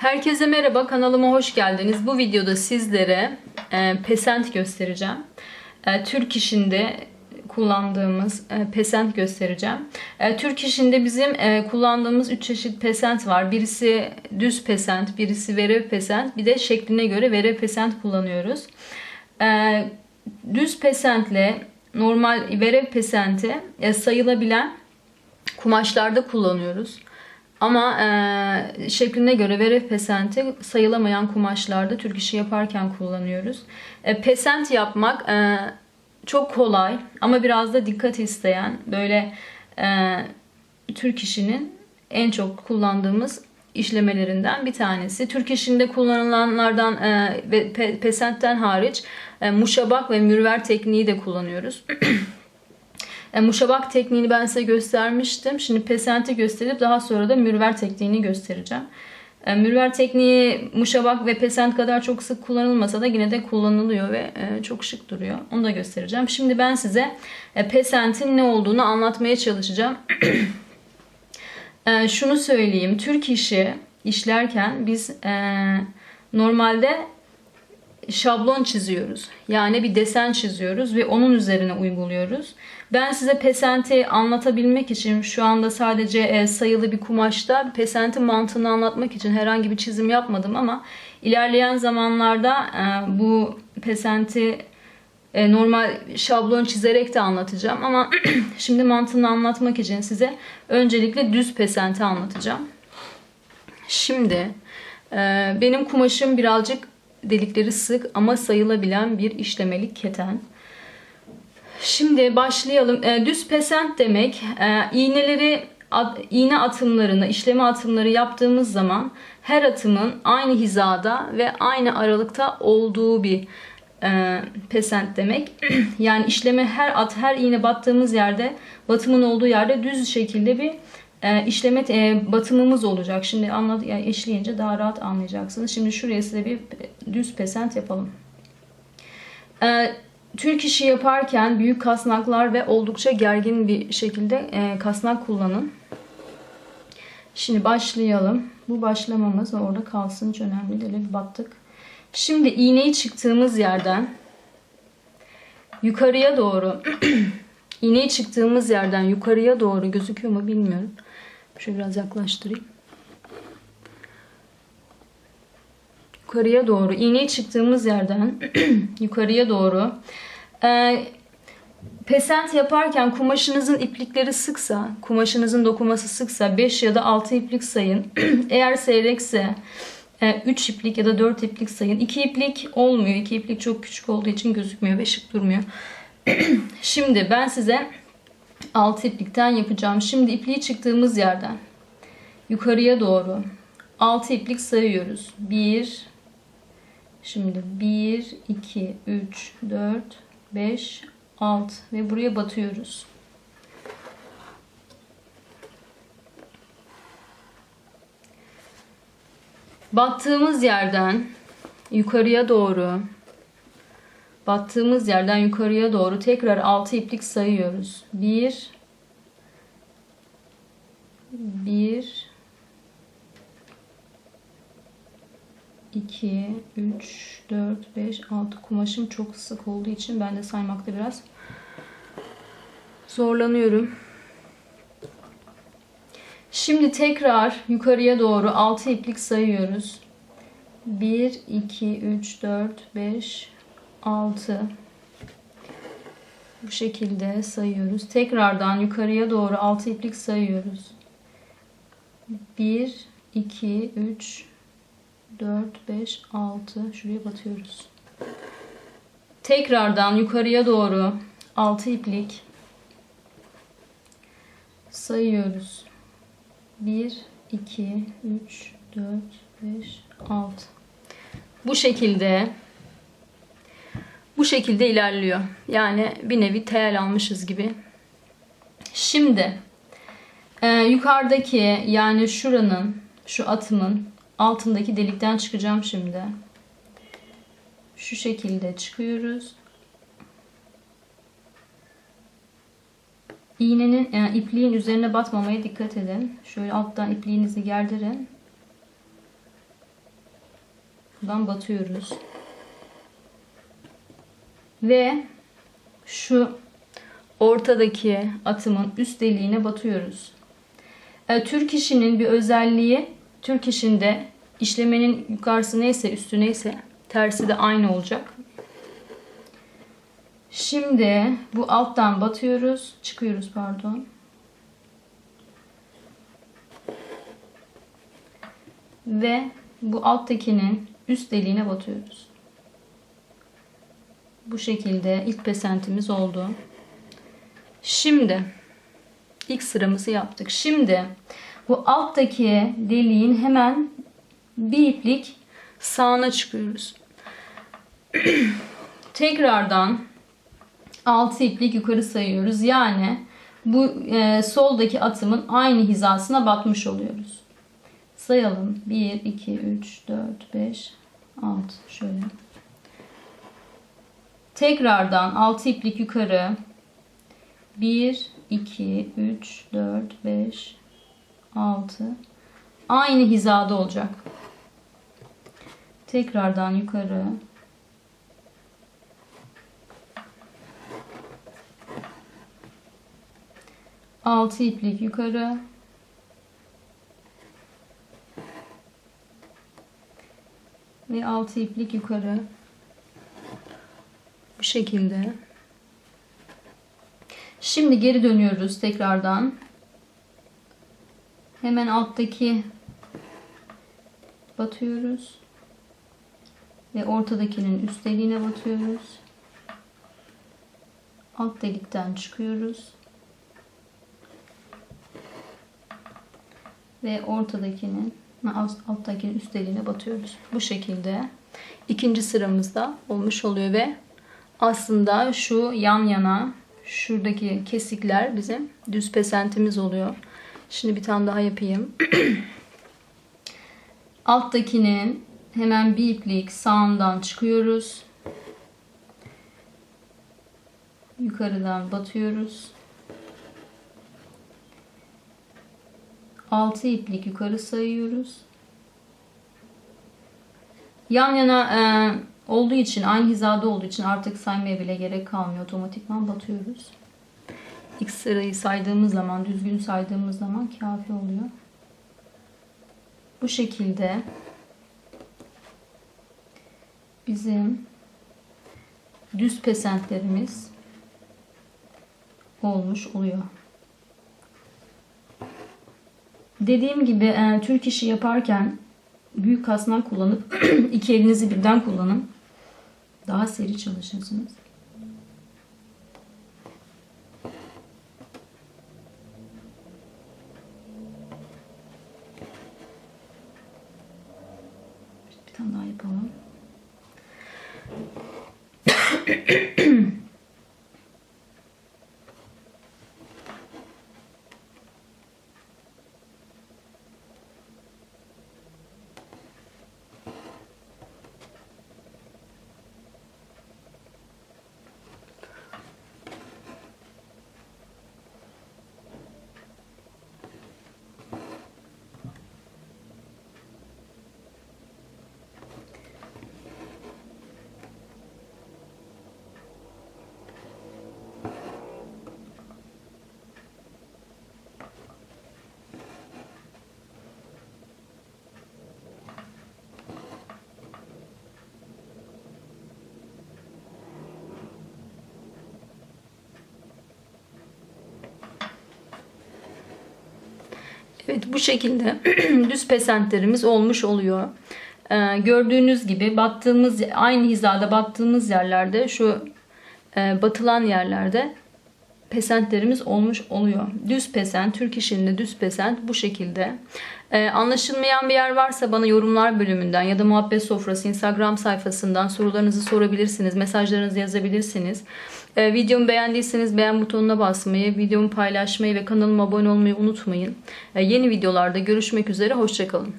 Herkese merhaba, kanalıma hoş geldiniz. Bu videoda sizlere e, pesent göstereceğim. E, Türk işinde kullandığımız e, pesent göstereceğim. E, Türk işinde bizim e, kullandığımız 3 çeşit pesent var. Birisi düz pesent, birisi verev pesent, bir de şekline göre verev pesent kullanıyoruz. E, düz pesentle normal verev pesenti e, sayılabilen kumaşlarda kullanıyoruz. Ama e, şekline göre veref pesenti sayılamayan kumaşlarda Türk işi yaparken kullanıyoruz. E, pesent yapmak e, çok kolay ama biraz da dikkat isteyen böyle e, Türk işinin en çok kullandığımız işlemelerinden bir tanesi. Türk işinde kullanılanlardan ve pe- pesentten hariç muşabak ve mürver tekniği de kullanıyoruz. E, muşabak tekniğini ben size göstermiştim. Şimdi pesenti gösterip daha sonra da mürver tekniğini göstereceğim. E, mürver tekniği muşabak ve pesent kadar çok sık kullanılmasa da yine de kullanılıyor ve e, çok şık duruyor. Onu da göstereceğim. Şimdi ben size pesentin ne olduğunu anlatmaya çalışacağım. Şunu söyleyeyim. Türk işi işlerken biz normalde şablon çiziyoruz. Yani bir desen çiziyoruz ve onun üzerine uyguluyoruz. Ben size pesenti anlatabilmek için şu anda sadece e, sayılı bir kumaşta pesentin mantığını anlatmak için herhangi bir çizim yapmadım ama ilerleyen zamanlarda e, bu pesenti e, normal şablon çizerek de anlatacağım ama şimdi mantığını anlatmak için size öncelikle düz pesenti anlatacağım. Şimdi benim kumaşım birazcık delikleri sık ama sayılabilen bir işlemelik keten. Şimdi başlayalım. E, düz pesent demek e, iğneleri iğne atımlarını, işleme atımları yaptığımız zaman her atımın aynı hizada ve aynı aralıkta olduğu bir e, pesent demek. yani işleme her at, her iğne battığımız yerde, batımın olduğu yerde düz şekilde bir e, işleme e, batımımız olacak. Şimdi anlat, yani işleyince daha rahat anlayacaksınız. Şimdi şuraya size bir düz pesent yapalım. E, Türk işi yaparken büyük kasnaklar ve oldukça gergin bir şekilde e, kasnak kullanın. Şimdi başlayalım. Bu başlamamız orada kalsın. Hiç önemli değil. Bir battık. Şimdi iğneyi çıktığımız yerden yukarıya doğru iğneyi çıktığımız yerden yukarıya doğru gözüküyor mu bilmiyorum. Şöyle biraz yaklaştırayım. Yukarıya doğru iğneyi çıktığımız yerden yukarıya doğru ee, pesent yaparken kumaşınızın iplikleri sıksa, kumaşınızın dokuması sıksa 5 ya da 6 iplik sayın. Eğer seyrekse 3 iplik ya da 4 iplik sayın. 2 iplik olmuyor. 2 iplik çok küçük olduğu için gözükmüyor ve şık durmuyor. Şimdi ben size 6 iplikten yapacağım. Şimdi ipliği çıktığımız yerden yukarıya doğru 6 iplik sayıyoruz. 1 Şimdi 1 2 3 4 5 6 ve buraya batıyoruz. Battığımız yerden yukarıya doğru battığımız yerden yukarıya doğru tekrar 6 iplik sayıyoruz. 1 1 2 3 4 5 6 kumaşım çok sık olduğu için ben de saymakta biraz zorlanıyorum. Şimdi tekrar yukarıya doğru 6 iplik sayıyoruz. 1 2 3 4 5 6 bu şekilde sayıyoruz. Tekrardan yukarıya doğru 6 iplik sayıyoruz. 1 2 3 4 5 6 şuraya batıyoruz. Tekrardan yukarıya doğru 6 iplik sayıyoruz. 1 2 3 4 5 6 Bu şekilde bu şekilde ilerliyor. Yani bir nevi tel almışız gibi. Şimdi e, yukarıdaki yani şuranın şu atımın altındaki delikten çıkacağım şimdi. Şu şekilde çıkıyoruz. İğnenin yani ipliğin üzerine batmamaya dikkat edin. Şöyle alttan ipliğinizi gerdirin. Buradan batıyoruz. Ve şu ortadaki atımın üst deliğine batıyoruz. E, Türk işinin bir özelliği Türk işinde işlemenin yukarısı neyse üstü neyse tersi de aynı olacak. Şimdi bu alttan batıyoruz. Çıkıyoruz pardon. Ve bu alttakinin üst deliğine batıyoruz. Bu şekilde ilk pesentimiz oldu. Şimdi ilk sıramızı yaptık. Şimdi bu alttaki deliğin hemen bir iplik sağına çıkıyoruz. Tekrardan 6 iplik yukarı sayıyoruz. Yani bu e, soldaki atımın aynı hizasına batmış oluyoruz. Sayalım. 1, 2, 3, 4, 5, 6. Şöyle. Tekrardan 6 iplik yukarı. 1, 2, 3, 4, 5, 6. Aynı hizada olacak. Tekrardan yukarı. Altı iplik yukarı. Ve altı iplik yukarı. Şekilde. Şimdi geri dönüyoruz tekrardan. Hemen alttaki batıyoruz. Ve ortadakinin üst deliğine batıyoruz. Alt delikten çıkıyoruz. Ve ortadakinin alt, alttakinin üst deliğine batıyoruz. Bu şekilde ikinci sıramızda olmuş oluyor ve aslında şu yan yana şuradaki kesikler bizim düz pesentimiz oluyor. Şimdi bir tane daha yapayım. Alttakinin hemen bir iplik sağından çıkıyoruz. Yukarıdan batıyoruz. 6 iplik yukarı sayıyoruz. Yan yana e, olduğu için aynı hizada olduğu için artık saymaya bile gerek kalmıyor. Otomatikman batıyoruz. İlk sırayı saydığımız zaman, düzgün saydığımız zaman kafi oluyor. Bu şekilde bizim düz pesentlerimiz olmuş oluyor. Dediğim gibi e, Türk işi yaparken büyük kasnak kullanıp iki elinizi birden kullanın. Daha seri çalışırsınız. Bir tane daha yapalım. Evet bu şekilde düz pesentlerimiz olmuş oluyor. Ee, gördüğünüz gibi battığımız aynı hizada battığımız yerlerde şu e, batılan yerlerde pesentlerimiz olmuş oluyor. Düz pesent, Türk işinde düz pesent bu şekilde. Ee, anlaşılmayan bir yer varsa bana yorumlar bölümünden ya da muhabbet sofrası Instagram sayfasından sorularınızı sorabilirsiniz. Mesajlarınızı yazabilirsiniz. Ee, videomu beğendiyseniz beğen butonuna basmayı, videomu paylaşmayı ve kanalıma abone olmayı unutmayın. Ee, yeni videolarda görüşmek üzere, hoşçakalın.